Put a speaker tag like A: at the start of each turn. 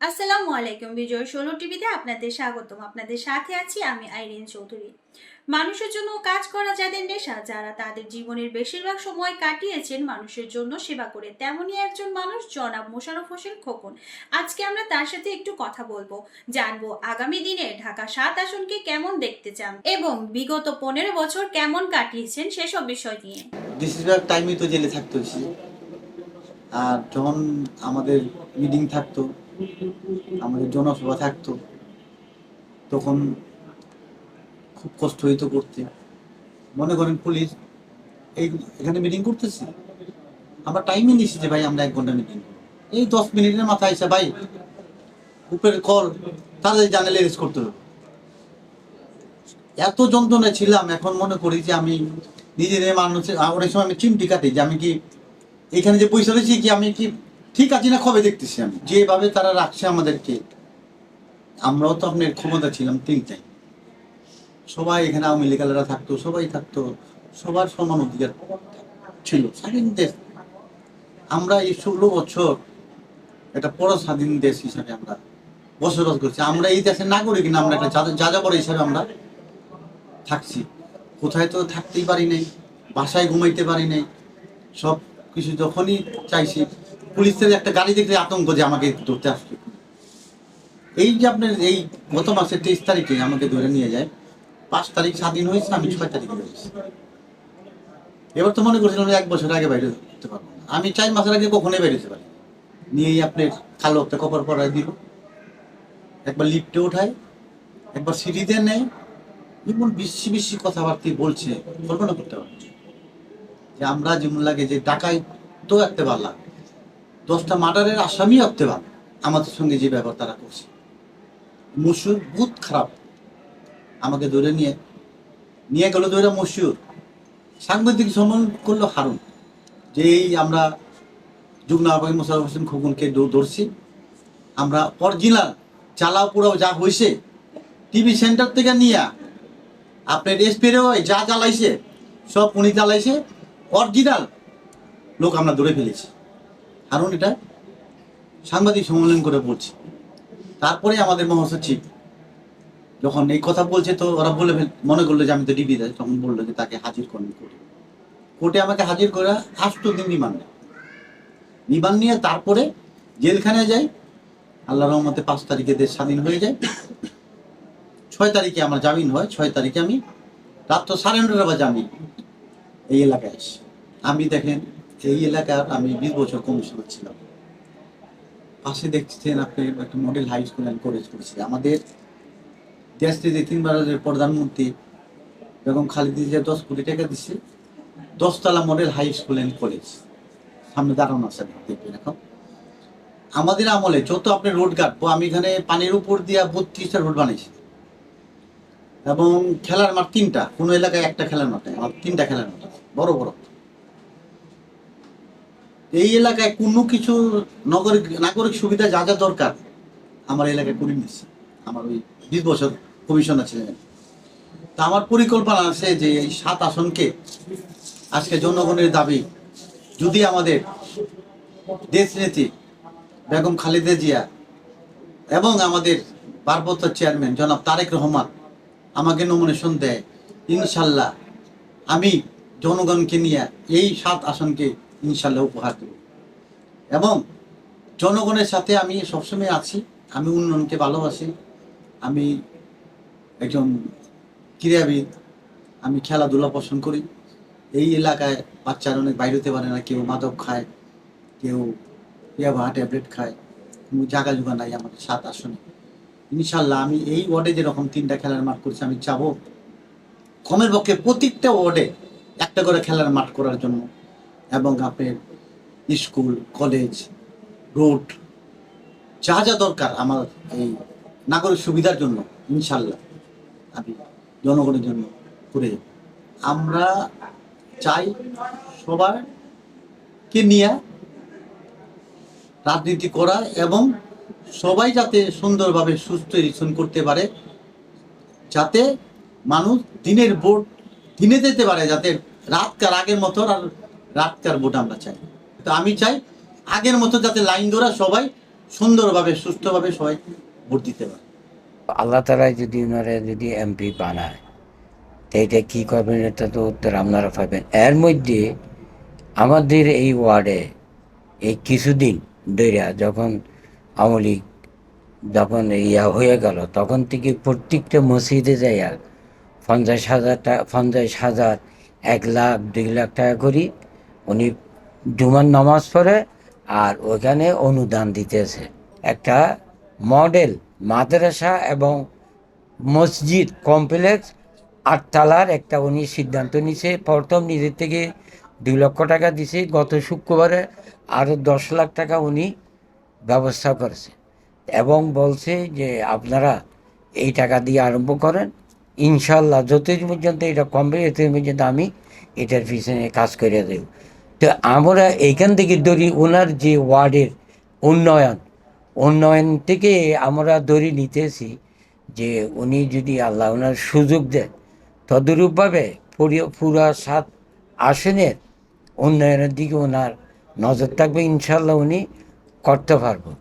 A: আসসালামু আলাইকুম বিজয় ষোলো টিভিতে আপনাদের স্বাগতম। আপনাদের সাথে আছি আমি আইরিন চৌধুরী। মানুষের জন্য কাজ করা যাদের নেশা, যারা তাদের জীবনের বেশিরভাগ সময় কাটিয়েছেন, মানুষের জন্য সেবা করে তেমনই একজন মানুষ জনাব মোশাররফ হোসেন খোকন। আজকে আমরা তার সাথে একটু কথা বলব, জানব আগামী দিনে ঢাকা সাত আসনকে কেমন দেখতে চান এবং বিগত পনেরো বছর কেমন কাটিয়েছেন সেসব বিষয় নিয়ে।
B: বেশিরভাগ টাইমই তো জেলে থাকতে আর যখন আমাদের মিটিং থাকতো আমাদের জনসভা থাকতো, তখন খুব কষ্ট হইতো করতে। মনে করেন পুলিশ, এই এখানে মিটিং করতেছি। আমরা টাইমই নিছি যে ভাই আমরা এক ঘণ্টা মিটিং এই দশ মিনিটের মাথায় এসে ভাই উপরের কল তাড়াতাড়ি জানালে রেস করতে হবে। এত যন্ত্রণায় ছিলাম, এখন মনে করি যে আমি নিজের মানুষের, অনেক সময় আমি চিমটি কাটি যে আমি কি এখানে যে পয়সা রয়েছি কি আমি কি ঠিক আছে না, কবে দেখতেছি আমি? যেভাবে তারা রাখছে আমাদেরকে, আমরাও তো আপনার ক্ষমতা ছিলাম তিনটাই সবাই এখানে আওয়ামী লীগালেরা থাকতো, সবাই থাকতো, সবার সমান অধিকার ছিল, স্বাধীন দেশ। আমরা এই ষোলো বছর একটা পর স্বাধীন দেশ হিসাবে আমরা বসবাস করছি। আমরা এই দেশের নাগরিক না, আমরা একটা যা- যাযাবর হিসাবে আমরা থাকছি। কোথায় তো থাকতেই পারি নাই, বাসায় ঘুমাইতে পারি নাই সব কিছু যখনই চাইছি পুলিশের একটা গাড়ি দেখলে আতঙ্ক যে আমাকে ধরতে আসবে। এই যে আপনার এই গত মাসের তেইশ তারিখে আমাকে ধরে নিয়ে যায়, পাঁচ তারিখ স্বাধীন হয়েছে আমি ছয় তারিখে হয়েছি এবার তো মনে করছিলাম এক বছর আগে বাইরে হতে পারব। আমি চার মাসের আগে কখনোই হতে পারি নিয়েই আপনার কালো একটা কপার পরায় দিল। একবার লিফটে ওঠায় একবার সিঁড়িতে নেয়, যেমন বিশ্বে বিশ্বে কথাবার্তা বলছে, কল্পনা করতে পারছি যে আমরা যেমন লাগে যে ডাকায় তো একটা পারলাম দশটা মার্ডারের আসামি পারলাম আমাদের সঙ্গে যে ব্যাপার তারা করছে। মসুর বহুত খারাপ। আমাকে ধরে নিয়ে নিয়ে গেল ধরে মসুর। সাংবাদিক সম্মান করল হারুন। যে এই আমরা যুগ্ন আহ্বায়ক মোশারফ হোসেন খোকনকে ধরছি। আমরা অরিজিনাল চালাও পুরাও যা হয়েছে, টিভি সেন্টার থেকে নিয়ে, আপনার স্প্রে যা জ্বালাইছে সব উনি জ্বালাইছে অরিজিনাল লোক আমরা ধরে ফেলেছি। কারণ এটা সাংবাদিক সম্মেলন করে বলছে। তারপরে আমাদের মহাসচিব যখন এই কথা বলছে তো ওরা বলে মনে করল যে আমি তো ডিবি দেয়, তখন বলল যে তাকে হাজির করুন কোর্টে। কোর্টে আমাকে হাজির করে আষ্ট দিন রিমান্ড রিমান্ড নিয়ে তারপরে জেলখানায় যাই আল্লাহ রহমতে পাঁচ তারিখে দেশ স্বাধীন হয়ে যায়। ছয় তারিখে আমার জামিন হয়, ছয় তারিখে আমি রাত্র সাড়ে নটার বাজে আমি এই এলাকায় আসি। আমি দেখেন এই এলাকার আমি বিশ বছর কমিশনার ছিলাম। পাশে দেখছেন আপনি একটা model high school and college করেছি। আমাদের দেশ থেকে তিনবারের প্রধানমন্ত্রী বেগম খালেদা জিয়া দশ কোটি টাকা দিচ্ছে দশতলা model high school and college সামনে দাঁড়ানো আছে দেখবেন এখন। আমাদের আমলে যত আপনি রোড কাটবো, আমি এখানে পানির উপর দিয়ে বত্রিশটা রোড বানিয়েছি এবং খেলার মাঠ তিনটা। কোনো এলাকায় একটা খেলার মাঠ নেই। আমার তিনটা খেলার মাঠ বড় বড়। এই এলাকায় কোনো কিছু নগরিক নাগরিক সুবিধা যা যা দরকার, আমার এলাকায় করে নিচ্ছে আমার ওই বিশ বছর কমিশনার আছে তা আমার পরিকল্পনা আছে যে এই সাত আসনকে আজকে জনগণের দাবি, যদি আমাদের দেশ নেত্রী বেগম খালেদা জিয়া এবং আমাদের পার্বত্য চেয়ারম্যান জনাব তারেক রহমান আমাকে নমিনেশন দেয়, ইনশাল্লাহ আমি জনগণকে নিয়ে এই সাত আসনকে ইনশাল্লাহ উপহার দেব। এবং জনগণের সাথে আমি সবসময় আছি, আমি উন্নয়নকে ভালোবাসি, আমি একজন ক্রীড়াবিদ, আমি খেলাধুলা পছন্দ করি। এই এলাকায় বাচ্চারা অনেক বাইরে হতে পারে না, কেউ মাদক খায়, কেউ ইয়াবা ট্যাবলেট খায়, কোনো জায়গা জোগা নাই আমাদের সাত আসনে। ইনশাল্লাহ আমি এই ওয়ার্ডে যেরকম তিনটা খেলার মাঠ করছি, আমি চাবো কমের পক্ষে প্রত্যেকটা ওয়ার্ডে একটা করে খেলার মাঠ করার জন্য এবং আপনার স্কুল, কলেজ, রোড, যা যা দরকার আমার এই নাগরিক সুবিধার জন্য ইনশাল্লাহ আমি জনগণের জন্য করে আমরা চাই সবাইকে নিয়ে রাজনীতি করা এবং সবাই যাতে সুন্দরভাবে সুস্থ ইলেকশন করতে পারে, যাতে মানুষ দিনের ভোট দিনে যেতে পারে, যাতে রাতকার আগের মতো আর রাতকার ভোট আমরা চাই। তো আমি চাই আগের মতো যাতে লাইন ধরা সবাই সুন্দরভাবে, সুস্থভাবে সবাই ভোট দিতে পারে।
C: আল্লাহ তালা যদি ওনারা যদি এমপি বানায় এটা কী করবেন এটা তো উত্তর আপনারা পাবেন। এর মধ্যে আমাদের এই ওয়ার্ডে এই কিছুদিন ধইরা যখন আওয়ামী লীগ যখন ইয়া হয়ে গেল, তখন থেকে প্রত্যেকটা মসজিদে যাইয়া পঞ্চাশ হাজার টাকা পঞ্চাশ হাজার, এক লাখ, দুই লাখ টাকা করি উনি জুমার নামাজ পড়ে আর ওখানে অনুদান দিতেছে। একটা মডেল, মাদ্রাসা এবং মসজিদ কমপ্লেক্স, আটতলার একটা উনি সিদ্ধান্ত নিছে। প্রথম নিজের থেকে দুই লক্ষ টাকা দিছে। গত শুক্রবারে আরও দশ লাখ টাকা উনি ব্যবস্থা করেছে এবং বলছে যে আপনারা এই টাকা দিয়ে আরম্ভ করেন। ইনশাল্লাহ যতদিন পর্যন্ত এটা কমবে, এতদিন পর্যন্ত আমি এটার পিছনে কাজ করে দেব। তো আমরা এখান থেকে ধরি ওনার যে ওয়ার্ডের উন্নয়ন। উন্নয়ন থেকে আমরা ধরে নিতেছি যে উনি যদি আল্লাহ ওনার সুযোগ দেন, তদরূপভাবে পুরো- সাত আসনের উন্নয়নের দিকে ওনার নজর থাকবে ইনশাল্লাহ উনি করতে পারব।